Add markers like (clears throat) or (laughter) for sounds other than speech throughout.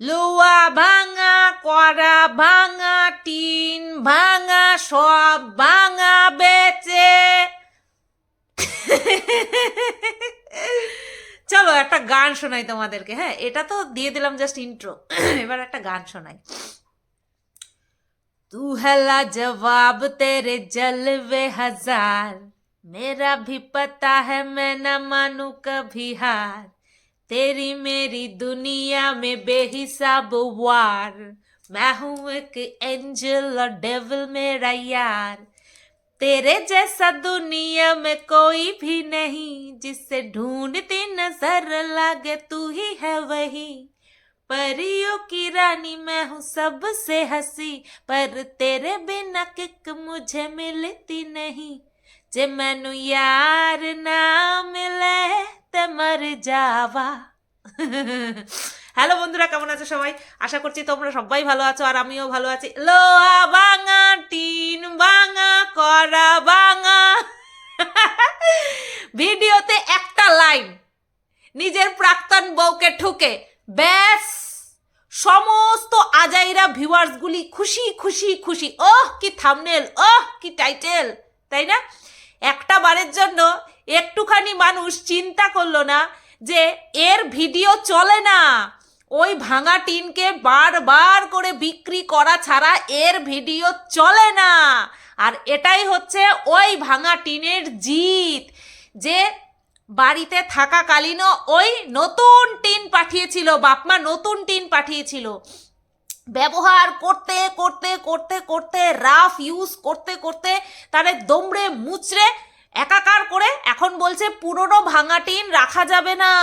লোয়া ভাঙা করা ভাঙা টিন ভাঙা সব ভাঙা বেচে চলো একটা গান শোনাই তোমাদেরকে হ্যাঁ এটা তো দিয়ে দিলাম জাস্ট ইন্ট্রো এবার একটা গান শোনাই तू है लाजवाब तेरे जलवे हजार मेरा भी पता है मैं न मानू कभी हार तेरी मेरी दुनिया में बेहिसाब वार। मैं हूँ एक एंजल और डेविल मेरा यार। तेरे जैसा दुनिया में कोई भी नहीं, जिसे ढूंढती नज़र लागे तू ही है वही। परियों की रानी मैं हूँ सबसे हँसी, पर तेरे बिना किक मुझे मिलती नहीं। ਜੇ ਮੈਨੂੰ ਯਾਰ ਨਾ ਮਿਲੇ ਤੇ ਮਰ ਜਾਵਾ হ্যালো বন্ধুরা কেমন আছো সবাই? আশা করছি তোমরা সবাই ভালো আছো আর আমিও ভালো আছি। লোহা ভাঙা, টিন ভাঙা করা ভাঙা। ভিডিওতে একটা লাইন, নিজের প্রাক্তন বউকে ঠুকে, ব্যাস। সমস্ত আজাইরা ভিউয়ার্সগুলি খুশি খুশি খুশি। ওহ, কি থামনেল ওহ, কি টাইটেল তাই না? একটা বারের জন্য একটুখানি মানুষ চিন্তা করল না যে এর ভিডিও চলে না। ওই ভাঙা টিনকে বারবার করে বিক্রি করা ছাড়া এর ভিডিও চলে না। আর এটাই হচ্ছে ওই ভাঙা টিনের জিত, যে বাড়িতে থাকাকালীনও ওই নতুন টিন পাঠিয়েছিল, বাপমা নতুন টিন পাঠিয়েছিল। ব্যবহার করতে করতে করতে করতে, রাফ ইউজ করতে করতে তারে দমড়ে, মুচড়ে, একাকার করে এখন বলছে পুরনো ভাঙা টিন রাখা যাবে না।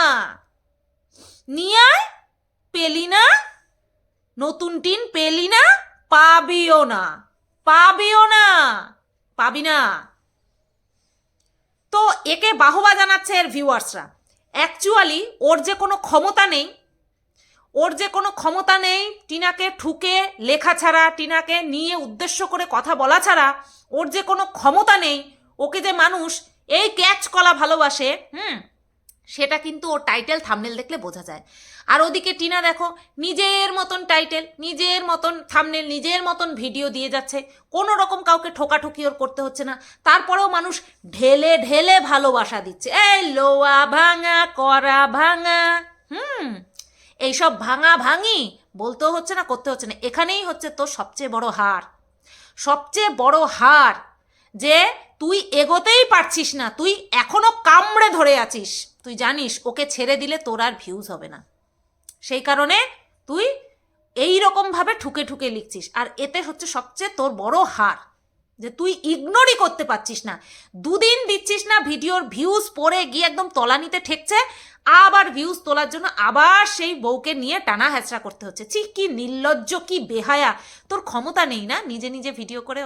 নিয়ে পেলি না, নতুন টিন পেলি না, পাবিও না পাবিও না, পাবি না। তো একে বাহবা জানাচ্ছে এর ভিউয়ার্সরা। অ্যাকচুয়ালি ওর যে কোনো ক্ষমতা নেই ওর যে কোনো ক্ষমতা নেই, টিনাকে ঠুকে, লেখা ছাড়া টিনাকে নিয়ে উদ্দেশ্য করে কথা বলা ছাড়া ওর যে কোনো ক্ষমতা নেই, ওকে যে মানুষ এই ক্যাচ কলা ভালোবাসে, হুম, সেটা কিন্তু ওর টাইটেল থামনেল দেখলে বোঝা যায়। আর ওদিকে টিনা দেখো, নিজের মতন টাইটেল নিজের মতন থামনেল নিজের মতন ভিডিও দিয়ে যাচ্ছে। কোনো রকম কাউকে ঠোকাঠুকি ওর করতে হচ্ছে না। তারপরেও মানুষ ঢেলে ঢেলে ভালোবাসা দিচ্ছে। এই লোয়া ভাঙা করা ভাঙা, হুম এইসব ভাঙা ভাঙি বলতেও হচ্ছে না, করতে হচ্ছে না। এখানেই হচ্ছে তোর সবচেয়ে বড় হার। সবচেয়ে বড় হার যে তুই এগোতেই পারছিস না, তুই এখনও কামড়ে ধরে আছিস। তুই জানিস, ওকে ছেড়ে দিলে তোর আর ভিউজ হবে না। সেই কারণে তুই এই রকমভাবে ঠুকে ঠুকে লিখছিস। আর এতে হচ্ছে সবচেয়ে তোর বড় হার। যে তুই ইগনোরই করতে পারছিস না। দুদিন দিচ্ছিস না, ভিডিওর ভিউজ পড়ে গিয়ে একদম তলানিতে ঠেকছে, আবার ভিউজ তোলার জন্য আবার সেই বউকে নিয়ে টানা হ্যাচড়া করতে হচ্ছে। ছি, কি নির্লজ্জ, কি বেহায়া। তোর ক্ষমতা নেই না? নিজে নিজে ভিডিও করে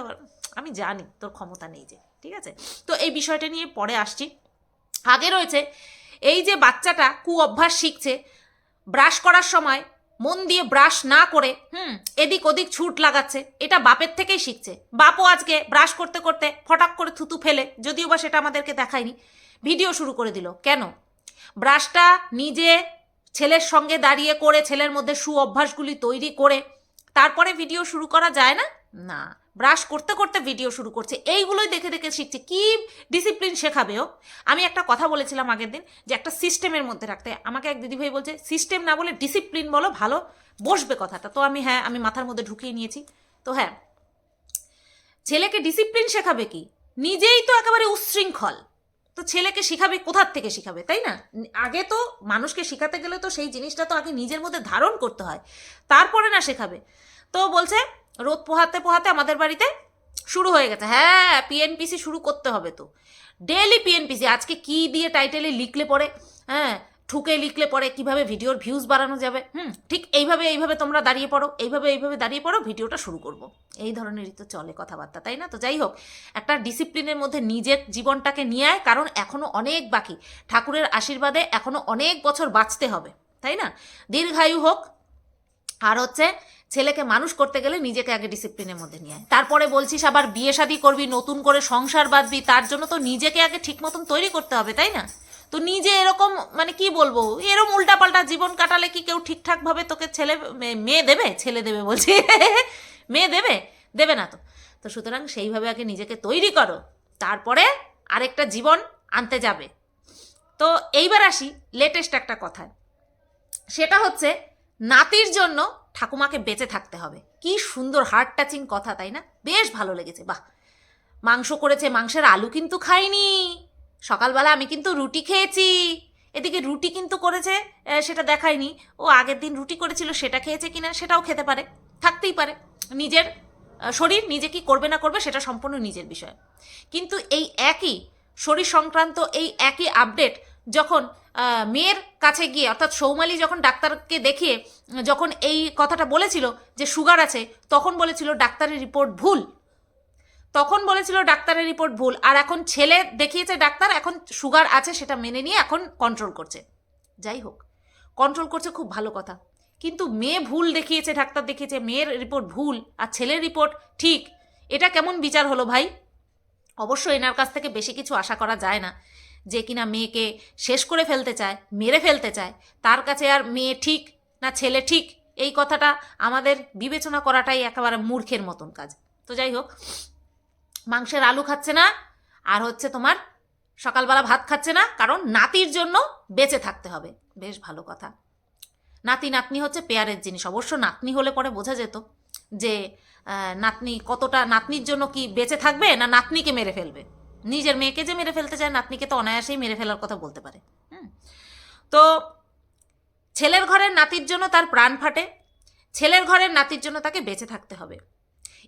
আমি জানি তোর ক্ষমতা নেই যে, ঠিক আছে? তো এই বিষয়টা নিয়ে পরে আসছি। আগে রয়েছে, এই যে বাচ্চাটা কু অভ্যাস শিখছে ব্রাশ করার সময় মন দিয়ে ব্রাশ না করে, হুম, এদিক ওদিক ছুট লাগাচ্ছে। এটা বাপের থেকেই শিখছে। বাপও আজকে ব্রাশ করতে করতে ফটাক করে থুতু ফেলে, যদিও বা সেটা আমাদেরকে দেখায়নি, ভিডিও শুরু করে দিল। কেন? ব্রাশটা নিজে ছেলের সঙ্গে দাঁড়িয়ে করে, ছেলের মধ্যে সু অভ্যাসগুলি তৈরি করে, তারপরে ভিডিও শুরু করা যায় না? না। ব্রাশ করতে করতে ভিডিও শুরু করছে। এইগুলোই দেখে দেখে শিখছে। কি ডিসিপ্লিন শেখাবে ও? আমি একটা কথা বলেছিলাম আগের দিন যে একটা সিস্টেমের মধ্যে রাখতে। আমাকে এক দিদিভাই বলছে সিস্টেম না বলে ডিসিপ্লিন বলো, ভালো, বসবে কথাটা। তো আমি হ্যাঁ আমি মাথার মধ্যে ঢুকিয়ে নিয়েছি। তো হ্যাঁ ছেলেকে ডিসিপ্লিন শেখাবে কি? নিজেই তো একেবারে উচ্ছৃঙ্খল। তো ছেলেকে শিখাবে কোথার থেকে শিখাবে, তাই না? আগে তো মানুষকে শেখাতে গেলে তো সেই জিনিসটা তো আগে নিজের মধ্যে ধারণ করতে হয়। তারপরে না শেখাবে। তো বলছে রোদ পোহাতে পোহাতে আমাদের বাড়িতে শুরু হয়ে গেছে। হ্যাঁ পিএনপিসি শুরু করতে হবে তো। ডেলি পিএনপিসি আজকে কি দিয়ে টাইটেলে লিখলে পরে হ্যাঁ ঠুকে লিখলে পরে কীভাবে ভিডিওর ভিউজ বাড়ানো যাবে, হুম, ঠিক এইভাবে এইভাবে তোমরা দাঁড়িয়ে পড়ো, এইভাবে এইভাবে দাঁড়িয়ে পড়ো, ভিডিওটা শুরু করব। এই ধরনেরই তো চলে কথাবার্তা, তাই না? তো যাই হোক, একটা ডিসিপ্লিনের মধ্যে নিজের জীবনটাকে নিয়ে আয়, কারণ এখনও অনেক বাকি। ঠাকুরের আশীর্বাদে এখনও অনেক বছর বাঁচতে হবে, তাই না? দীর্ঘায়ু হোক, আর হচ্ছে ছেলেকে মানুষ করতে গেলে নিজেকে আগে ডিসিপ্লিনের মধ্যে নিয়ে আয়। তারপরে বলছিস আবার বিয়ে শাদি করবি, নতুন করে সংসার বাঁধবি, তার জন্য তো নিজেকে আগে ঠিক মতন তৈরি করতে হবে, তাই না? তো নিজে এরকম মানে কি বলব এরকম উল্টাপাল্টা জীবন কাটালে কি কেউ ঠিকঠাকভাবে তোকে ছেলে মেয়ে দেবে? ছেলে দেবে বলছি। (laughs) মেয়ে দেবে? দেবে না তো। তো সুতরাং সেইভাবে আগে নিজেকে তৈরি করো, তারপরে আরেকটা জীবন আনতে যাবে। তো এইবার আসি লেটেস্ট একটা কথায়। সেটা হচ্ছে, নাতির জন্য ঠাকুমাকে বেঁচে থাকতে হবে। কি সুন্দর হার্ট টাচিং কথা, তাই না? বেশ ভালো লেগেছে, বাহ। মাংস করেছে, মাংসের আলু কিন্তু খাইনি। সকালবেলা আমি কিন্তু রুটি খেয়েছি। এদিকে রুটি কিন্তু করেছে সেটা দেখায়নি। ও আগের দিন রুটি করেছিল, সেটা খেয়েছে কিনা সেটাও খেতে পারে, থাকতেই পারে। নিজের শরীর নিজে কি করবে না করবে সেটা সম্পূর্ণ নিজের বিষয়। কিন্তু এই একই শরীর সংক্রান্ত এই একই আপডেট যখন মেয়ের কাছে গিয়ে, অর্থাৎ সৌমালি যখন ডাক্তারকে দেখিয়ে যখন এই কথাটা বলেছিল যে সুগার আছে, তখন বলেছিল ডাক্তারের রিপোর্ট ভুল। তখন বলেছিল ডাক্তারের রিপোর্ট ভুল। আর এখন ছেলে দেখিয়েছে ডাক্তার, এখন সুগার আছে সেটা মেনে নিয়ে এখন কন্ট্রোল করছে। যাই হোক কন্ট্রোল করছে খুব ভালো কথা। কিন্তু মেয়ে ভুল দেখিয়েছে, ডাক্তার দেখিয়েছে, মেয়ের রিপোর্ট ভুল আর ছেলের রিপোর্ট ঠিক। এটা কেমন বিচার হলো ভাই? অবশ্য এনার কাছ থেকে বেশি কিছু আশা করা যায় না। যে কিনা মেয়েকে শেষ করে ফেলতে চায়, মেরে ফেলতে চায়, তার কাছে আর মেয়ে ঠিক না ছেলে ঠিক, এই কথাটা আমাদের বিবেচনা করাটাই একেবারে মূর্খের মতন কাজ। তো যাই হোক, মাংসের আলু খাচ্ছে না, আর হচ্ছে তোমার সকালবেলা ভাত খাচ্ছে না, কারণ নাতির জন্য বেঁচে থাকতে হবে। বেশ ভালো কথা। নাতি নাতনি হচ্ছে পেয়ারের জিনিস। অবশ্য নাতনি হলে পরে বোঝা যেত যে নাতনি কতটা নাতনির জন্য কি বেঁচে থাকবে না নাতনিকে মেরে ফেলবে। নিজের মেয়েকে যে মেরে ফেলতে চায়, নাতনিকে তো অনায়াসেই মেরে ফেলার কথা বলতে পারে। তো ছেলের ঘরের নাতির জন্য তার প্রাণ ফাটে, ছেলের ঘরের নাতির জন্য তাকে বেঁচে থাকতে হবে।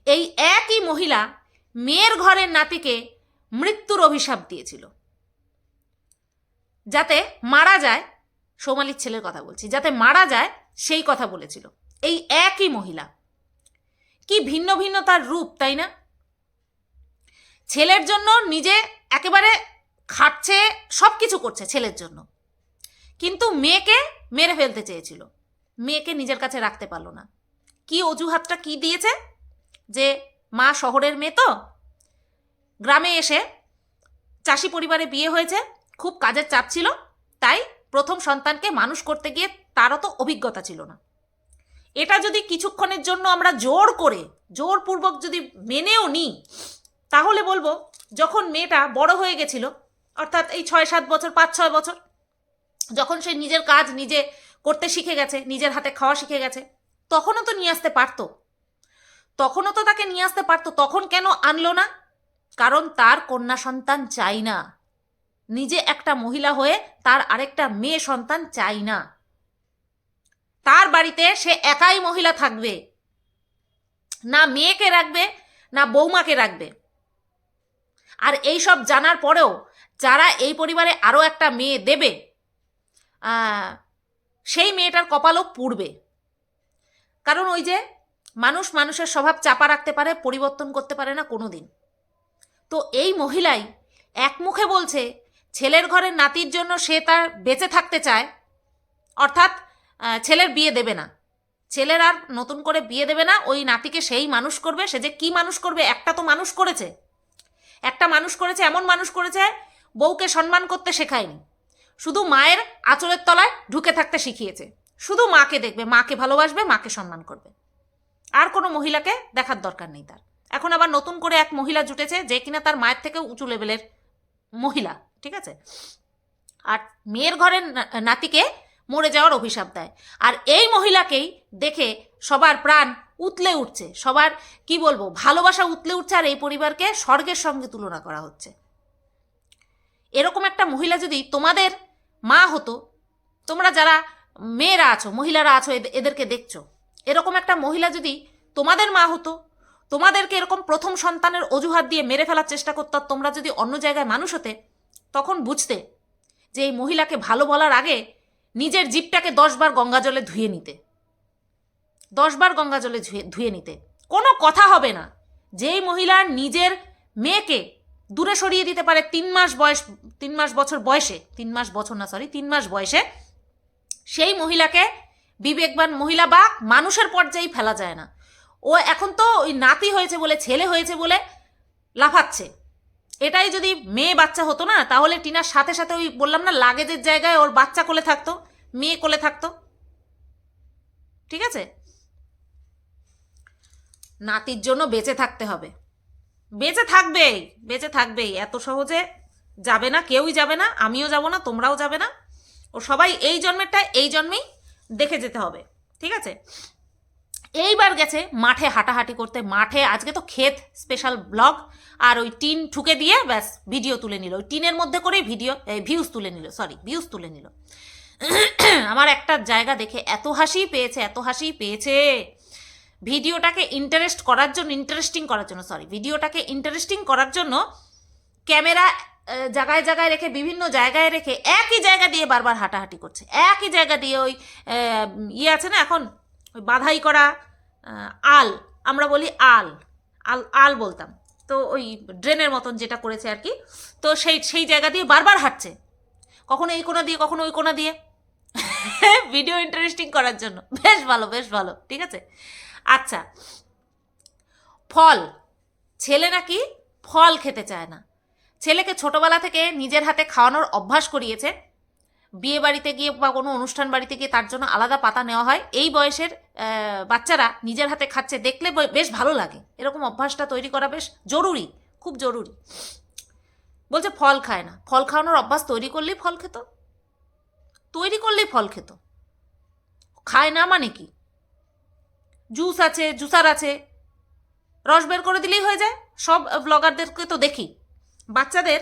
এই একই মহিলা মেয়ের ঘরের নাতিকে মৃত্যুর অভিশাপ দিয়েছিল। যাতে মারা যায়, সোমালির ছেলের কথা বলছি, যাতে মারা যায়, সেই কথা বলেছিল। এই একই মহিলা। কি ভিন্ন ভিন্ন তার রূপ, তাই না? ছেলের জন্য নিজে একেবারে খাটছে সব কিছু করছে ছেলের জন্য। কিন্তু মেয়েকে মেরে ফেলতে চেয়েছিল। মেয়েকে নিজের কাছে রাখতে পারল না। কি অজুহাতটা কি দিয়েছে? যে মা শহরের মেয়ে তো? গ্রামে এসে চাষি পরিবারে বিয়ে হয়েছে, খুব কাজের চাপ ছিল, তাই প্রথম সন্তানকে মানুষ করতে গিয়ে তারও তো অভিজ্ঞতা ছিল না। এটা যদি কিছুক্ষণের জন্য আমরা জোর করে, জোরপূর্বক যদি মেনেও নিই তাহলে বলব, যখন মেয়েটা বড় হয়ে গেছিল, অর্থাৎ এই ছয় সাত বছর, পাঁচ ছয় বছর, যখন সে নিজের কাজ নিজে করতে শিখে গেছে, নিজের হাতে খাওয়া শিখে গেছে, তখনও তো নিয়ে আসতে পারতো। তখনও তো তাকে নিয়ে আসতে পারতো, তখন কেন আনলো না? কারণ তার কন্যা সন্তান চাই না। নিজে একটা মহিলা হয়ে তার আরেকটা মেয়ে সন্তান চাই না। তার বাড়িতে সে একাই মহিলা থাকবে। না মেয়েকে রাখবে, না বৌমাকে রাখবে। আর এই সব জানার পরেও যারা এই পরিবারে আরও একটা মেয়ে দেবে সেই মেয়েটার কপালও পুড়বে। কারণ ওই যে মানুষ মানুষের স্বভাব চাপা রাখতে পারে, পরিবর্তন করতে পারে না কোনো দিন তো এই মহিলাই এক মুখে বলছে, ছেলের ঘরের নাতির জন্য সে তার বেঁচে থাকতে চায়, অর্থাৎ ছেলের বিয়ে দেবে না। ছেলের আর নতুন করে বিয়ে দেবে না, ওই নাতিকে সেই মানুষ করবে, সে যে কি মানুষ করবে, একটা তো মানুষ করেছে। একটা মানুষ করেছে, এমন মানুষ করেছে, বউকে সম্মান করতে শেখায়নি। শুধু মায়ের আঁচলের তলায় ঢুকে থাকতে শিখিয়েছে। শুধু মাকে দেখবে, মাকে ভালোবাসবে, মাকে সম্মান করবে। আর কোনো মহিলাকে দেখার দরকার নেই তার। এখন আবার নতুন করে এক মহিলা জুটেছে যে কিনা তার মায়ের থেকে উঁচু লেভেলের মহিলা, ঠিক আছে? আর মেয়ের ঘরের নাতিকে মরে যাওয়ার অভিশাপ দেয়। আর এই মহিলাকেই দেখে সবার প্রাণ উতলে উঠছে। সবার, কি বলব, ভালোবাসা উতলে উঠছে আর এই পরিবারকে স্বর্গের সঙ্গে তুলনা করা হচ্ছে। এরকম একটা মহিলা যদি তোমাদের মা হতো, তোমরা যারা মেয়েরা আছো, মহিলারা আছো এদের- এদেরকে দেখছ, এরকম একটা মহিলা যদি তোমাদের মা হতো, তোমাদেরকে এরকম প্রথম সন্তানের অজুহাত দিয়ে মেরে ফেলার চেষ্টা করতো তোমরা যদি অন্য জায়গায় মানুষ হতে, তখন বুঝতে যে এই মহিলাকে ভালো বলার আগে নিজের জিপটাকে দশবার গঙ্গা জলে ধুয়ে নিতে। দশবার গঙ্গা জলে ধুয়ে ধুয়ে নিতে। কোনো কথা হবে না। যেই মহিলা নিজের মেয়েকে দূরে সরিয়ে দিতে পারে তিন মাস বয়স, তিন মাস বছর বয়সে, তিন মাস বছর না সরি তিন মাস বয়সে, সেই মহিলাকে বিবেকবান মহিলা বা মানুষের পর্যায়েই ফেলা যায় না। ও এখন তো ওই নাতি হয়েছে বলে, ছেলে হয়েছে বলে লাফাচ্ছে। এটাই যদি মেয়ে বাচ্চা হতো না, তাহলে টিনার সাথে সাথে ওই বললাম না, লাগেজের জায়গায় ওর বাচ্চা কোলে থাকতো, মেয়ে কোলে থাকতো। ঠিক আছে? নাতির জন্য বেঁচে থাকতে হবে। বেঁচে থাকবেই বেঁচে থাকবেই। এত সহজে যাবে না, কেউই যাবে না, আমিও যাব না, তোমরাও যাবে না। ও সবাই এই জন্মেরটা এই জন্মেই দেখে যেতে হবে, ঠিক আছে? এইবার গেছে মাঠে হাঁটাহাঁটি করতে। মাঠে আজকে তো ক্ষেত স্পেশাল ব্লগ আর ওই টিন ঠুকে দিয়ে ব্যাস ভিডিও তুলে নিল। ওই টিনের মধ্যে করেই ভিডিও ভিউজ তুলে নিল সরি ভিউজ তুলে নিল। (clears throat) আমার একটা জায়গা দেখে এত হাসি পেয়েছে, এত হাসি পেয়েছে। ভিডিওটাকে ইন্টারেস্ট করার জন্য ইন্টারেস্টিং করার জন্য সরি ভিডিওটাকে ইন্টারেস্টিং করার জন্য ক্যামেরা জায়গায় জায়গায় রেখে, বিভিন্ন জায়গায় রেখে একই জায়গা দিয়ে বারবার হাঁটাহাঁটি করছে। একই জায়গা দিয়ে ওই ইয়ে আছে না এখন? ওই বাধাই করা আল, আমরা বলি আল আল আল বলতাম। তো ওই ড্রেনের মতন যেটা করেছে আর কি, তো সেই সেই জায়গা দিয়ে বারবার হাঁটছে। কখনো এই কোনা দিয়ে, কখনো ওই কোনা দিয়ে। (laughs) ভিডিও ইন্টারেস্টিং করার জন্য। বেশ ভালো বেশ ভালো, ঠিক আছে? আচ্ছা ফল। ছেলে নাকি ফল খেতে চায় না। ছেলেকে ছোটবেলা থেকে নিজের হাতে খাওয়ানোর অভ্যাস করিয়েছে। বিয়ে বাড়িতে গিয়ে বা কোনো অনুষ্ঠান বাড়িতে গিয়ে তার জন্য আলাদা পাতা নেওয়া হয়। এই বয়সের বাচ্চারা নিজের হাতে খাচ্ছে, দেখলে বেশ ভালো লাগে। এরকম অভ্যাসটা তৈরি করা বেশ জরুরি, খুব জরুরি। বলছে, ফল খায় না। ফল খাওয়ানোর অভ্যাস তৈরি করলেই ফল খেত। তৈরি করলেই ফল খেত। খায় না মানে কি? জুস আছে, জুসার আছে। রস বের করে দিলেই হয়ে যায়। সব ব্লগারদেরকে তো দেখি। বাচ্চাদের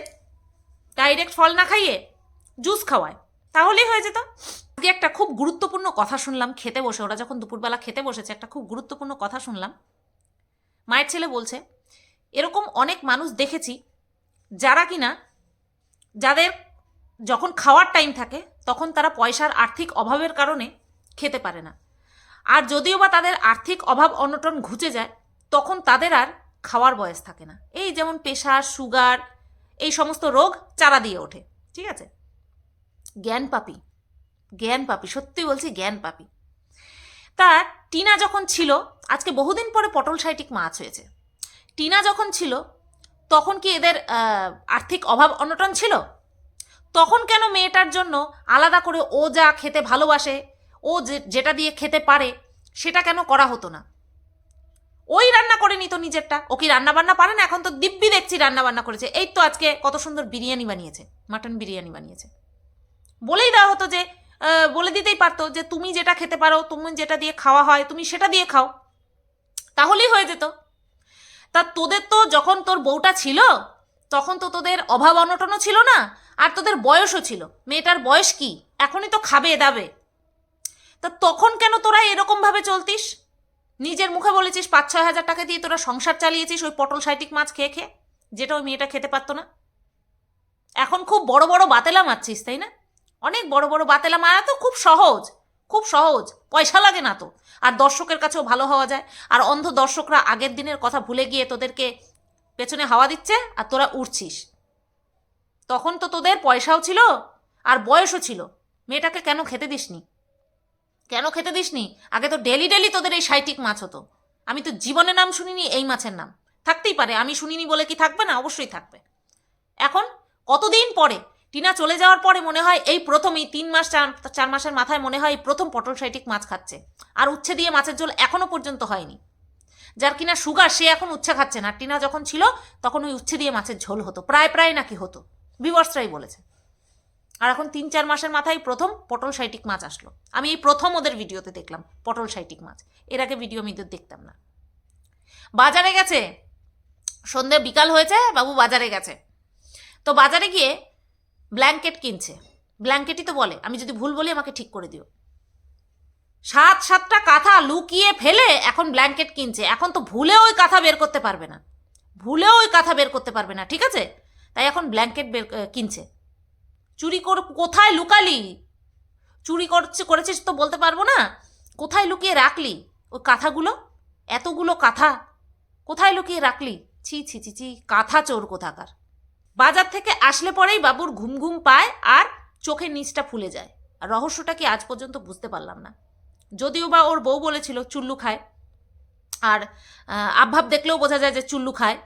ডাইরেক্ট ফল না খাইয়ে জুস খাওয়ায়। তাহলেই হয়ে যেত। আজকে একটা খুব গুরুত্বপূর্ণ কথা শুনলাম খেতে বসে। ওরা যখন দুপুরবেলা খেতে বসেছে, একটা খুব গুরুত্বপূর্ণ কথা শুনলাম। মায়ের ছেলে বলছে, এরকম অনেক মানুষ দেখেছি, যারা কিনা যাদের যখন খাওয়ার টাইম থাকে, তখন তারা পয়সার আর্থিক অভাবের কারণে খেতে পারে না। আর যদিও বা তাদের আর্থিক অভাব অনটন ঘুচে যায়, তখন তাদের আর খাওয়ার বয়স থাকে না। এই যেমন প্রেশার, সুগার, এই সমস্ত রোগ চারা দিয়ে ওঠে, ঠিক আছে? জ্ঞান পাপি জ্ঞান পাপি, সত্যি বলছি জ্ঞান পাপি। তা টিনা যখন ছিল, আজকে বহুদিন পরে পটল সাইটিক মাছ হয়েছে। টিনা যখন ছিল, তখন কি এদের আর্থিক অভাব অনটন ছিল? তখন কেন মেয়েটার জন্য আলাদা করে ও যা খেতে ভালোবাসে ও যেটা দিয়ে খেতে পারে, সেটা কেন করা হতো না? ওই রান্না করে নিত নিজেরটা। ও কি রান্না বান্না পারে না? এখন তো দিব্যি দেখছি রান্না বান্না করেছে। এই তো আজকে কত সুন্দর বিরিয়ানি বানিয়েছে, মাটন বিরিয়ানি বানিয়েছে। বলেই দেওয়া হতো যে বলে দিতেই পারতো যে, তুমি যেটা খেতে পারো, তুমি যেটা দিয়ে খাওয়া হয়, তুমি সেটা দিয়ে খাও। তাহলেই হয়ে যেত। তা তোদের তো যখন তোর বউটা ছিল, তখন তো তোদের অভাব অনটনও ছিল না, আর তোদের বয়সও ছিল। মেয়েটার বয়স কি? এখনই তো খাবে, দাবে। তা তখন কেন তোরা এরকম ভাবে চলতিস? নিজের মুখে বলেছিস পাঁচ, ছয় হাজার টাকা দিয়ে তোরা সংসার চালিয়েছিস ওই পটল সাইটিক মাছ খেয়ে খেয়ে, যেটা ওই মেয়েটা খেতে পারতো না? এখন খুব বড় বড় বাতেলা মারছিস, তাই না? অনেক বড় বড় বাতেলা মারা তো খুব সহজ খুব সহজ, পয়সা লাগে না তো। আর দর্শকের কাছেও ভালো হওয়া যায়। আর অন্ধ দর্শকরা আগের দিনের কথা ভুলে গিয়ে তোদেরকে পেছনে হাওয়া দিচ্ছে আর তোরা উঠছিস তখন তো তোদের পয়সাও ছিল আর বয়সও ছিল। মেয়েটাকে কেন খেতে দিসনি? কেন খেতে দিসনি? আগে তো ডেলি ডেলি তোদের এই সাইটিক মাছ হতো। আমি তো জীবনে নাম শুনিনি এই মাছের নাম। থাকতেই পারে, আমি শুনিনি বলে কি থাকবে না? অবশ্যই থাকবে। এখন কতদিন পরে টিনা চলে যাওয়ার পরে মনে হয় এই প্রথমই তিন মাস, চার চার মাসের মাথায় মনে হয় এই প্রথম পটল সাইটিক মাছ খাচ্ছে। আর উচ্ছে দিয়ে মাছের ঝোল এখনও পর্যন্ত হয়নি। যার কিনা সুগার সে এখন উচ্ছে খাচ্ছে না। টিনা যখন ছিল তখন ওই উচ্ছে দিয়ে মাছের ঝোল হতো। প্রায় প্রায় নাকি হতো। বিবর্সরাই বলেছে। আর এখন তিন, চার মাসের মাথায় প্রথম পটল সাইটিক মাছ আসলো। আমি এই প্রথম ওদের ভিডিওতে দেখলাম পটল সাইটিক মাছ। এর আগে ভিডিও আমি দেখতাম না। বাজারে গেছে। সন্ধে বিকাল হয়েছে, বাবু বাজারে গেছে। তো বাজারে গিয়ে ব্ল্যাঙ্কেট কিনছে। ব্ল্যাঙ্কেটই তো বলে, আমি যদি ভুল বলি আমাকে ঠিক করে দিও। সাত, সাতটা কাঁথা লুকিয়ে ফেলে এখন ব্ল্যাঙ্কেট কিনছে। এখন তো ভুলে ওই কাঁথা বের করতে পারবে না। ভুলেও ওই কাঁথা বের করতে পারবে না, ঠিক আছে? তাই এখন ব্ল্যাঙ্কেট বের কিনছে। চুরি কর কোথায় লুকালি? চুরি করছে করেছিস তো বলতে পারব না? কোথায় লুকিয়ে রাখলি? ওই কাঁথাগুলো? এতগুলো কাঁথা। কোথায় লুকিয়ে রাখলি? ছি ছি ছি ছি কাঁথা চোর কোথাকার। বাজার থেকে আসলে পরেই বাবুর ঘুম ঘুম পায় আর চোখের নিচটা ফুলে যায়। আর রহস্যটা কি আজ পর্যন্ত বুঝতে পারলাম না। যদিও বা ওর বউ বলেছিল চুল্লু খায়। আর আহ, আবভাব দেখলেও বোঝা যায় যে চুল্লু খায়।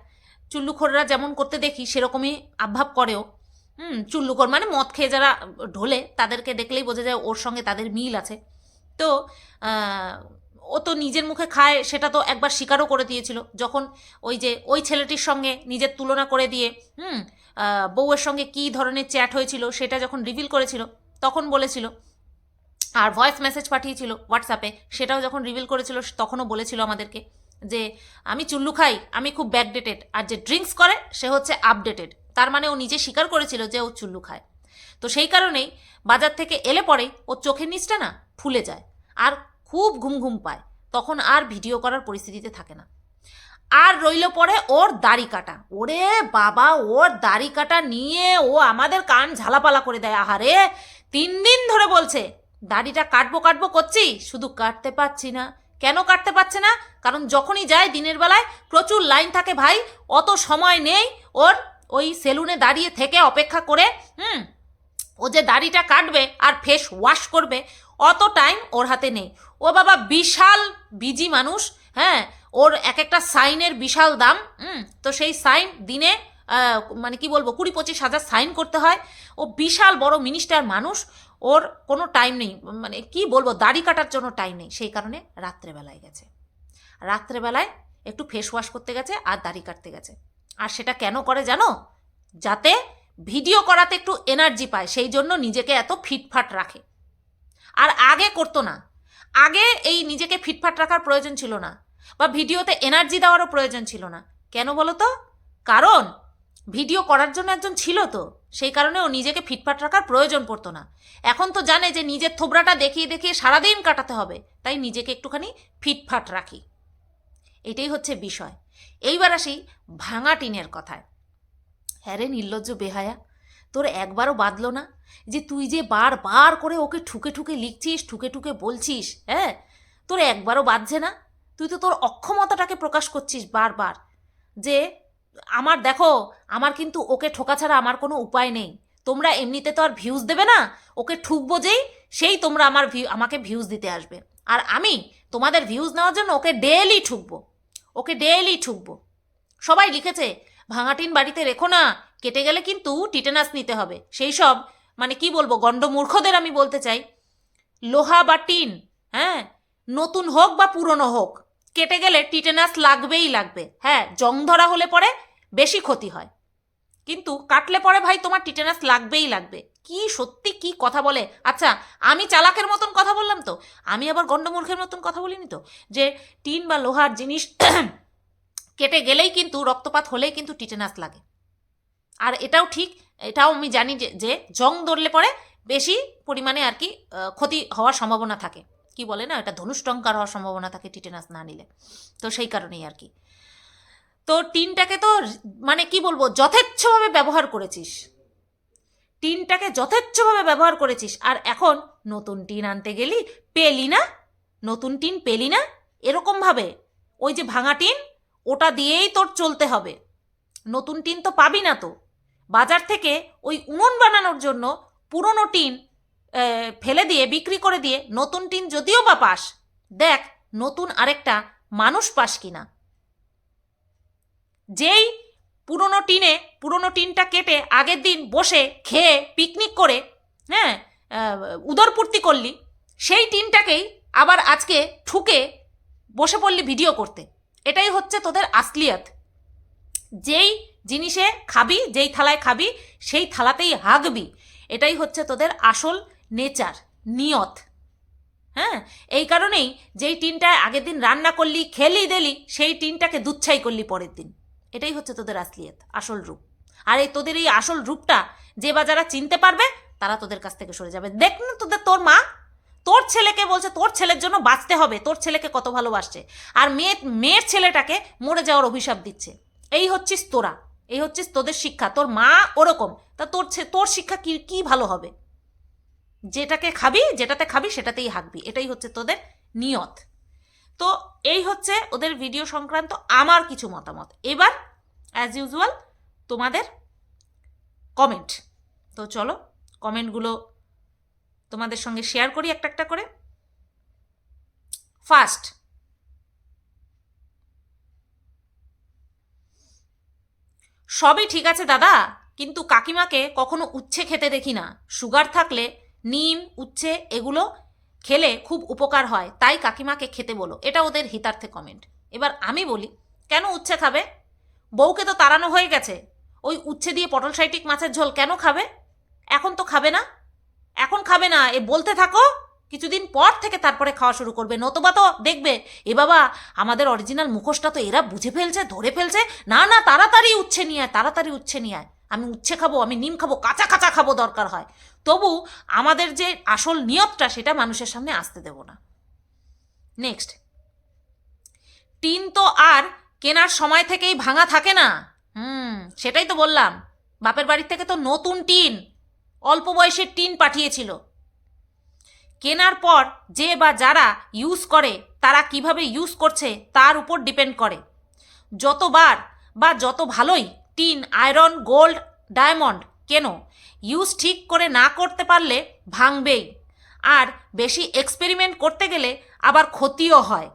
চুল্লুখোররা যেমন করতে দেখি সেরকমই আভাব করেও। হুম চুল্লুখোর মানে মদ খেয়ে যারা ঢোলে, তাদেরকে দেখলেই বোঝা যায় ওর সঙ্গে তাদের মিল আছে। তো ও তো নিজের মুখে খায়, সেটা তো একবার স্বীকারও করে দিয়েছিল। যখন ওই যে ওই ছেলেটির সঙ্গে নিজের তুলনা করে দিয়ে, হুম বউয়ের সঙ্গে কী ধরনের চ্যাট হয়েছিল, সেটা যখন রিভিল করেছিল, তখন বলেছিল, আর ভয়েস মেসেজ পাঠিয়েছিল হোয়াটসঅ্যাপে সেটাও যখন রিভিল করেছিল, তখনও বলেছিল আমাদেরকে যে, আমি চুল্লু খাই, আমি খুব ব্যাকডেটেড আর যে ড্রিঙ্কস করে, সে হচ্ছে আপডেটেড তার মানে ও নিজে স্বীকার করেছিল যে ও চুল্লু খায়। তো সেই কারণেই বাজার থেকে এলে পরেই ওর চোখের নিচটা না ফুলে যায় আর খুব ঘুম ঘুম পায়। তখন আর ভিডিও করার পরিস্থিতিতে থাকে না। আর রইল পরে ওর দাড়ি কাটা। ওরে বাবা, ওর দাড়ি কাটা নিয়ে ও আমাদের কান ঝালাপালা করে দেয়। আহারে, তিন দিন ধরে বলছে, দাড়িটা কাটবো কাটবো করছি, শুধু কাটতে পারছি না। কেন কাটতে পারছে না? কারণ যখনই যায় দিনের বেলায় প্রচুর লাইন থাকে ভাই, অত সময় নেই ওর ওই সেলুনে দাঁড়িয়ে থেকে অপেক্ষা করে, হুম, ও যে দাড়িটা কাটবে আর ফেস ওয়াশ করবে, অত টাইম ওর হাতে নেই। ও বাবা বিশাল বিজি মানুষ হ্যাঁ ওর এক একটা সাইনের বিশাল দাম, হুম, তো সেই সাইন দিনে মানে কি বলব, কুড়ি পঁচিশ হাজার সাইন করতে হয়। ও বিশাল বড় মিনিস্টার মানুষ, ওর কোনো টাইম নেই মানে কি বলব, দাড়ি কাটার জন্য টাইম নেই। সেই কারণে রাত্রেবেলায় গেছে। রাত্রেবেলায় একটু ফেস ওয়াশ করতে গেছে আর দাড়ি কাটতে গেছে। আর সেটা কেন করে জানো? যাতে ভিডিও করাতে একটু এনার্জি পায়, সেই জন্য নিজেকে এত ফিটফাট রাখে। আর আগে করতো না। আগে এই নিজেকে ফিটফাট রাখার প্রয়োজন ছিল না, বা ভিডিওতে এনার্জি দেওয়ারও প্রয়োজন ছিল না। কেন বলো তো? কারণ ভিডিও করার জন্য একজন ছিল তো, সেই কারণে ও নিজেকে ফিটফাট রাখার প্রয়োজন পড়তো না। এখন তো জানে যে নিজের থোবরাটা দেখিয়ে দেখিয়ে সারাদিন কাটাতে হবে, তাই নিজেকে একটুখানি ফিটফাট রাখি। এটাই হচ্ছে বিষয়। এইবার আসি ভাঙা টিনের কথায়। হ্যাঁ রে নির্লজ্জ বেহায়া, তোর একবারও বাদলো না যে তুই যে বার বার করে ওকে ঠুকে ঠুকে লিখছিস, ঠুকে ঠুকে বলছিস হ্যাঁ? তোর একবারও বাজছে না? তুই তো তোর অক্ষমতাটাকে প্রকাশ করছিস বারবার যে আমার দেখো, আমার কিন্তু ওকে ঠোকা ছাড়া আমার কোনো উপায় নেই। তোমরা এমনিতে তো আর ভিউজ দেবে না, ওকে ঠুকবো যেই, সেই তোমরা আমার ভিউ আমাকে ভিউজ দিতে আসবে। আর আমি তোমাদের ভিউজ নেওয়ার জন্য ওকে ডেইলি ঠুকবো। ওকে ডেইলি ঠুকবো। সবাই লিখেছে, ভাঙাটিন বাড়িতে রেখো না, কেটে গেলে কিন্তু টিটেনাস নিতে হবে। সেই সব মানে কি বলব, গণ্ডমূর্খদের আমি বলতে চাই। লোহা বা টিন হ্যাঁ নতুন হোক বা পুরনো হোক, কেটে গেলে টিটেনাস লাগবেই লাগবে। হ্যাঁ জং ধরা হলে পরে বেশি ক্ষতি হয়। কিন্তু কাটলে পরে ভাই তোমার টিটেনাস লাগবেই লাগবে। কি সত্যি কি কথা বলে? আচ্ছা আমি চালাকের মতন কথা বললাম তো? আমি আবার গণ্ডমূর্খের মতন কথা বলিনি তো? যে টিন বা লোহার জিনিস (clears throat) কেটে গেলেই কিন্তু রক্তপাত হলেই কিন্তু টিটেনাস লাগে। আর এটাও ঠিক, এটাও আমি জানি যে জং ধরলে পরে বেশি পরিমাণে আর কি ক্ষতি হওয়ার সম্ভাবনা থাকে। কি বলে না? এটা ধনুষ্টঙ্কার হওয়ার সম্ভাবনা থাকে টিটেনাস না নিলে। তো সেই কারণেই আর কি। তো টিনটাকে তো মানে কি বলব? যথেচ্ছভাবে ব্যবহার করেছিস। টিনটাকে যথেচ্ছভাবে ব্যবহার করেছিস। আর এখন নতুন টিন আনতে গেলি, পেলি না? নতুন টিন পেলি না? এরকমভাবে। ওই যে ভাঙা টিন, ওটা দিয়েই তোর চলতে হবে। নতুন টিন তো পাবি না তো। বাজার থেকে ওই উনুন বানানোর জন্য পুরনো টিন ফেলে দিয়ে, বিক্রি করে দিয়ে নতুন টিন যদিও বা পাস, দেখ নতুন আরেকটা মানুষ পাস কিনা। যেই পুরনো টিনে, পুরনো টিনটা কেটে আগের দিন বসে খেয়ে পিকনিক করে হ্যাঁ উদরপূর্তি করলি, সেই টিনটাকেই আবার আজকে ঠুকে বসে পড়লি ভিডিও করতে। এটাই হচ্ছে তোদের আসলিয়ত। যেই জিনিসে খাবি, যেই থালায় খাবি, সেই থালাতেই হাগবি এটাই হচ্ছে তোদের আসল নেচার, নিয়ত। হ্যাঁ এই কারণেই যেই টিনটায় আগের দিন রান্না করলি, খেলি, দিলি, সেই টিনটাকে দুচ্ছাই করলি পরের দিন। এটাই হচ্ছে তোদের আসলিয়ত, আসল রূপ। আর এই তোদের এই আসল রূপটা যে বা যারা চিনতে পারবে, তারা তোদের কাছ থেকে সরে যাবে। দেখ না তোদের তোর মা, তোর ছেলেকে বলছে তোর ছেলের জন্য বাঁচতে হবে, তোর ছেলেকে কত ভালোবাসছে। আর মেয়ে, মেয়ের ছেলেটাকে মরে যাওয়ার অভিশাপ দিচ্ছে। এই হচ্ছিস তোরা, এই হচ্ছিস তোদের শিক্ষা। তোর মা ওরকম, তা তোর তোর শিক্ষা কি কি ভালো হবে? যেটাকে খাবি, যেটাতে খাবি সেটাতেই হাঁকবি। এটাই হচ্ছে তোদের নিয়ত। তো এই হচ্ছে ওদের ভিডিও সংক্রান্ত আমার কিছু মতামত। এবার অ্যাজ ইউজুয়াল তোমাদের কমেন্ট তো চলো কমেন্টগুলো তোমাদের সঙ্গে শেয়ার করি একটা একটা করে। ফার্স্ট সবই ঠিক আছে দাদা, কিন্তু কাকিমাকে কখনো উচ্ছে খেতে দেখি না। সুগার থাকলে, নিম, উচ্ছে, এগুলো খেলে খুব উপকার হয়, তাই কাকিমাকে খেতে বলো। এটা ওদের হিতার্থে কমেন্ট এবার আমি বলি, কেন উচ্ছে খাবে? বউকে তো তাড়ানো হয়ে গেছে। ওই উচ্ছে দিয়ে পটল সাইটিক মাছের ঝোল কেন খাবে? এখন তো খাবে না। এখন খাবে না, এ বলতে থাকো। কিছুদিন পর থেকে তারপরে খাওয়া শুরু করবে। নতুবা তো দেখবে, এ বাবা, আমাদের অরিজিনাল মুখোশটা তো এরা বুঝে ফেলছে, ধরে ফেলছে। না না, তাড়াতাড়ি উচ্ছে নিয়ে আয়, তাড়াতাড়ি উচ্ছে নিয়ে আয়। আমি উচ্ছে খাব, আমি নিম খাব, কাঁচা কাঁচা খাব দরকার হয়। তবু আমাদের যে আসল নিয়তটা সেটা মানুষের সামনে আসতে দেব না। নেক্সট টিন তো আর কেনার সময় থেকেই ভাঙা থাকে না। হুম, সেটাই তো বললাম। বাপের বাড়ি থেকে তো নতুন টিন, অল্প বয়সের টিন পাঠিয়েছিল। কেনার পর যে বা যারা ইউজ করে, তারা কীভাবে ইউজ করছে তার উপর ডিপেন্ড করে। যতবার বা যত ভালোই টিন আয়রন গোল্ড ডায়মন্ড কেন? ইউজ ঠিক করে না করতে পারলে ভাঙবেই। আর বেশি এক্সপেরিমেন্ট করতে গেলে আবার ক্ষতিও হয়।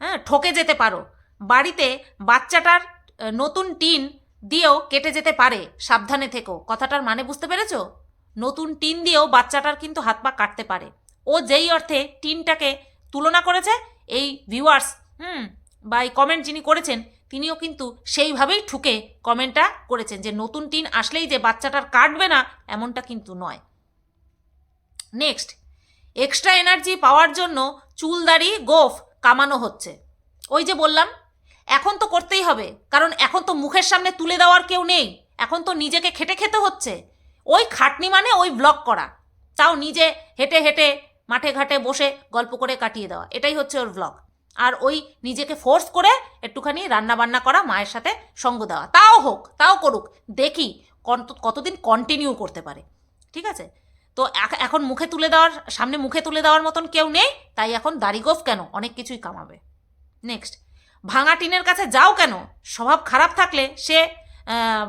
হ্যাঁ ঠকে যেতে পারো। বাড়িতে বাচ্চাটার নতুন টিন দিয়েও কেটে যেতে পারে, সাবধানে থেকো। কথাটার মানে বুঝতে পেরেছ? নতুন টিন দিয়েও বাচ্চাটার কিন্তু হাত পা কাটতে পারে। ও যেই অর্থে টিনটাকে তুলনা করেছে, এই ভিউয়ার্স হুম, বা এই কমেন্ট যিনি করেছেন তিনিও কিন্তু সেইভাবেই ঠুকে কমেন্টটা করেছেন যে নতুন টিন আসলেই যে বাচ্চাটার কাটবে না, এমনটা কিন্তু নয়। নেক্সট এক্সট্রা এনার্জি পাওয়ার জন্য চুলদাড়ি গোফ কামানো হচ্ছে। ওই যে বললাম, এখন তো করতেই হবে, কারণ এখন তো মুখের সামনে তুলে দেওয়ার কেউ নেই, এখন তো নিজেকে খেটে খেতে হচ্ছে। ওই খাটনি মানে ওই ব্লগ করা, তাও নিজে হেঁটে হেঁটে মাঠে ঘাটে বসে গল্প করে কাটিয়ে দেওয়া, এটাই হচ্ছে ওর ব্লগ আর ওই নিজেকে ফোর্স করে একটুখানি রান্না বান্না করা, মায়ের সাথে সঙ্গ দেওয়া। তাও হোক, তাও করুক, দেখি কত- কতদিন কন্টিনিউ করতে পারে। ঠিক আছে? তো এখন মুখে তুলে দেওয়ার, সামনে মুখে তুলে দেওয়ার মতন কেউ নেই, তাই এখন দাড়িগোফ কেন? অনেক কিছুই কামাবে। নেক্সট ভাঙা টিনের কাছে যাও কেন? স্বভাব খারাপ থাকলে সে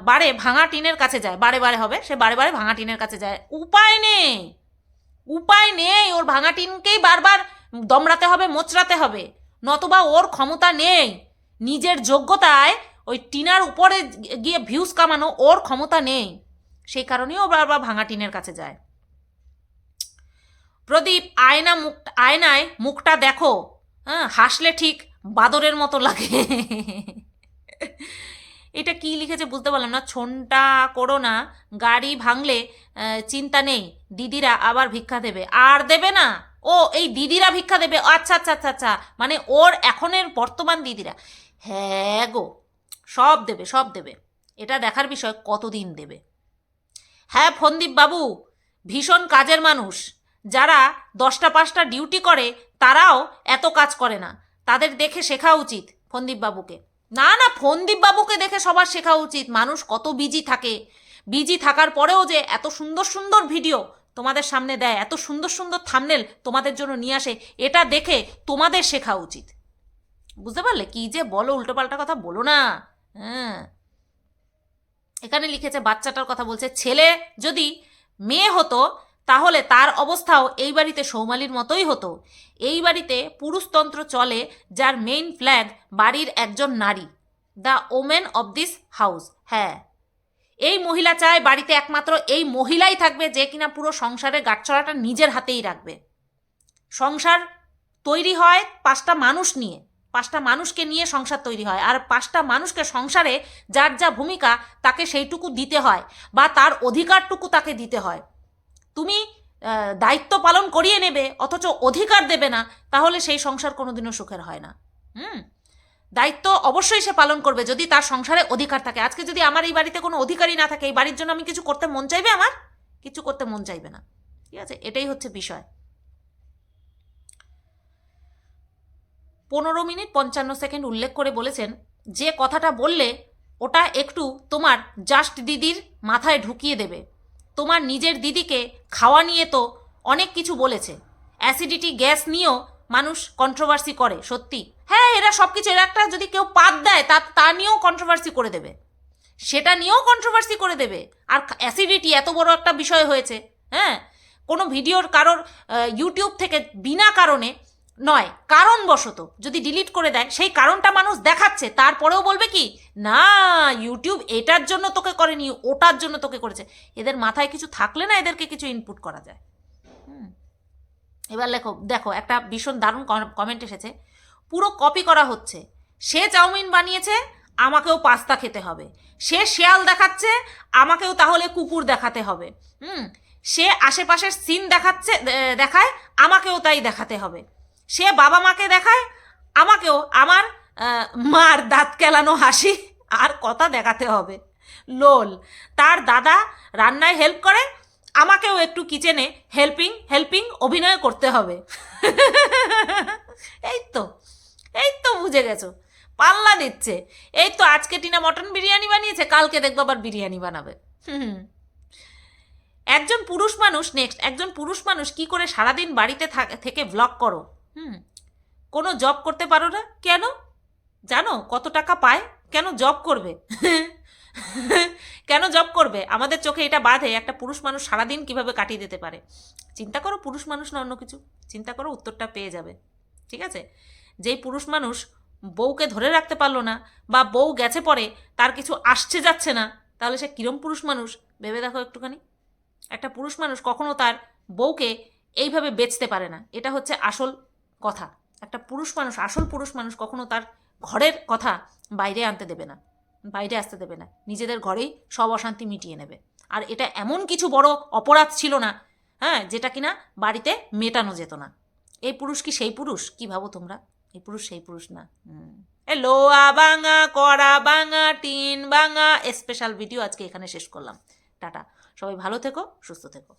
বারে ভাঙা টিনের কাছে যায়, বারে বারে হবে, সে বারে বারে ভাঙা টিনের কাছে যায়। উপায় নেই। উপায় নেই, ওর ভাঙা টিনকেই বারবার দমড়াতে হবে, মোচড়াতে হবে। নতবা ওর ক্ষমতা নেই। নিজের যোগ্যতায় ওই টিনার উপরে গিয়ে ভিউজ কামানো ওর ক্ষমতা নেই। সেই কারণেই ও বারবার ভাঙা টিনের কাছে যায়। প্রদীপ, আয়না মুখ, আয়নায় মুখটা দেখো। হ্যাঁ হাসলে ঠিক বাদরের মতো লাগে। এটা কি লিখেছে বুঝতে পারলাম না। ছনটা করো না, গাড়ি ভাঙলে চিন্তা নেই। দিদিরা আবার ভিক্ষা দেবে। আর দেবে না। ও, এই দিদিরা ভিক্ষা দেবে। আচ্ছা আচ্ছা আচ্ছা আচ্ছা। মানে ওর এখনের বর্তমান দিদিরা। হ্যাঁ গো, সব দেবে সব দেবে। এটা দেখার বিষয় কতদিন দেবে? হ্যাঁ ফন্দীপ বাবু, ভীষণ কাজের মানুষ। যারা দশটা পাঁচটা ডিউটি করে, তারাও এত কাজ করে না। তাদের দেখে শেখা উচিত ফন্দীপ বাবুকে। না না, ফন্দীপ বাবুকে দেখে সবার শেখা উচিত। মানুষ কত বিজি থাকে। বিজি থাকার পরেও যে এত সুন্দর সুন্দর ভিডিও তোমাদের সামনে দেয়, এত সুন্দর সুন্দর থামনেল তোমাদের জন্য নিয়ে আসে, এটা দেখে তোমাদের শেখা উচিত। বুঝতে পারলে? কি যে বলো, উল্টোপাল্টা কথা বলো না। হ্যাঁ। এখানে লিখেছে, বাচ্চাটার কথা বলছে, ছেলে যদি মেয়ে হতো, তাহলে তার অবস্থাও এই বাড়িতে সৌমালির মতোই হতো। এই বাড়িতে পুরুষতন্ত্র চলে, যার মেইন ফ্ল্যাগ বাড়ির একজন নারী। The women of this house হ্যাঁ। এই মহিলা চায় বাড়িতে একমাত্র এই মহিলাই থাকবে যে কিনা পুরো সংসারের গাঁটছড়াটা নিজের হাতেই রাখবে। সংসার তৈরি হয় পাঁচটা মানুষ নিয়ে। পাঁচটা মানুষকে নিয়ে সংসার তৈরি হয়। আর পাঁচটা মানুষকে সংসারে যার যা ভূমিকা তাকে সেইটুকু দিতে হয় বা তার অধিকারটুকু তাকে দিতে হয়। তুমি দায়িত্ব পালন করিয়ে নেবে, অথচ অধিকার দেবে না, তাহলে সেই সংসার কোনোদিনও সুখের হয় না। হুম? দায়িত্ব অবশ্যই সে পালন করবে যদি তার সংসারে অধিকার থাকে। আজকে যদি আমার এই বাড়িতে কোনো অধিকারই না থাকে, এই বাড়ির জন্য আমি কিছু করতে মন চাইবে আমার? কিছু করতে মন চাইবে না। ঠিক আছে? এটাই হচ্ছে বিষয়। পনেরো মিনিট পঞ্চান্ন সেকেন্ড উল্লেখ করে বলেছেন, যে কথাটা বললে ওটা একটু তোমার জাস্ট দিদির মাথায় ঢুকিয়ে দেবে। তোমার নিজের দিদিকে খাওয়া নিয়ে তো অনেক কিছু বলেছে। অ্যাসিডিটি গ্যাস নিয়েও মানুষ কন্ট্রোভার্সি করে, সত্যি। হ্যাঁ এরা সব কিছু এরা একটা যদি কেউ পাত দেয়, তা তা নিয়েও কন্ট্রোভার্সি করে দেবে। সেটা নিয়েও কন্ট্রোভার্সি করে দেবে। আর অ্যাসিডিটি এত বড় একটা বিষয় হয়েছে হ্যাঁ? কোনো ভিডিওর কারোর ইউটিউব থেকে বিনা কারণে নয়, কারণবশত যদি ডিলিট করে দেয়, সেই কারণটা মানুষ দেখাচ্ছে, তারপরেও বলবে কি, না ইউটিউব এটার জন্য তোকে করেনি, ওটার জন্য তোকে করেছে। এদের মাথায় কিছু থাকলে না এদেরকে কিছু ইনপুট করা যায়। এবার লেখো, দেখো, একটা ভীষণ দারুণ কমেন্ট এসেছে। পুরো কপি করা হচ্ছে। সে চাউমিন বানিয়েছে, আমাকেও পাস্তা খেতে হবে। সে শেয়াল দেখাচ্ছে, আমাকেও তাহলে কুকুর দেখাতে হবে। হুম, সে আশেপাশের সিন দেখাচ্ছে দেখায়, আমাকেও তাই দেখাতে হবে। সে বাবা মাকে দেখায়, আমাকেও আমার মার দাঁত কেলানো হাসি আর কথা দেখাতে হবে। লোল, তার দাদা রান্নায় হেল্প করে আমাকেও একটু কিচেনে হেল্পিং হেল্পিং অভিনয় করতে হবে। (laughs) এই তো এই তো বুঝে গেছো। পাল্লা দিচ্ছে। এই তো আজকে টিনা মটন বিরিয়ানি বানিয়েছে, কালকে দেখব আবার বিরিয়ানি বানাবে। হুম একজন পুরুষ মানুষ নেক্সট একজন পুরুষ মানুষ কি করে সারাদিন বাড়িতে থাক- থেকে ব্লগ করো? হুম, কোনো জব করতে পারো না? কেন? জানো কত টাকা পায়? কেন জব করবে? (laughs) কেন জব করবে? আমাদের চোখে এটা বাধে একটা পুরুষ মানুষ সারাদিন কীভাবে কাটিয়ে দিতে পারে? চিন্তা করো পুরুষ মানুষ না অন্য কিছু। চিন্তা করো উত্তরটা পেয়ে যাবে। ঠিক আছে? যেই পুরুষ মানুষ বউকে ধরে রাখতে পারল না বা বউ গেছে পরে তার কিছু আসছে যাচ্ছে না, তাহলে সে কিরম পুরুষ মানুষ? ভেবে দেখো একটুখানি। একটা পুরুষ মানুষ কখনো তার বউকে এইভাবে বেচতে পারে না। এটা হচ্ছে আসল কথা। একটা পুরুষ মানুষ, আসল পুরুষ মানুষ কখনো তার ঘরের কথা বাইরে আনতে দেবে না। বাইরে আসতে দেবে না। নিজেদের ঘরেই সব অশান্তি মিটিয়ে নেবে। আর এটা এমন কিছু বড় অপরাধ ছিল না হ্যাঁ যেটা কিনা বাড়িতে মেটানো যেত না। এই পুরুষ কি সেই পুরুষ? কি ভাবো তোমরা? এই পুরুষ সেই পুরুষ না। এ লোয়া বাঙা কড়া বাঙা টিন বাঙা স্পেশাল ভিডিও আজকে এখানে শেষ করলাম। টাটা। সবাই ভালো থেকো, সুস্থ থেকো।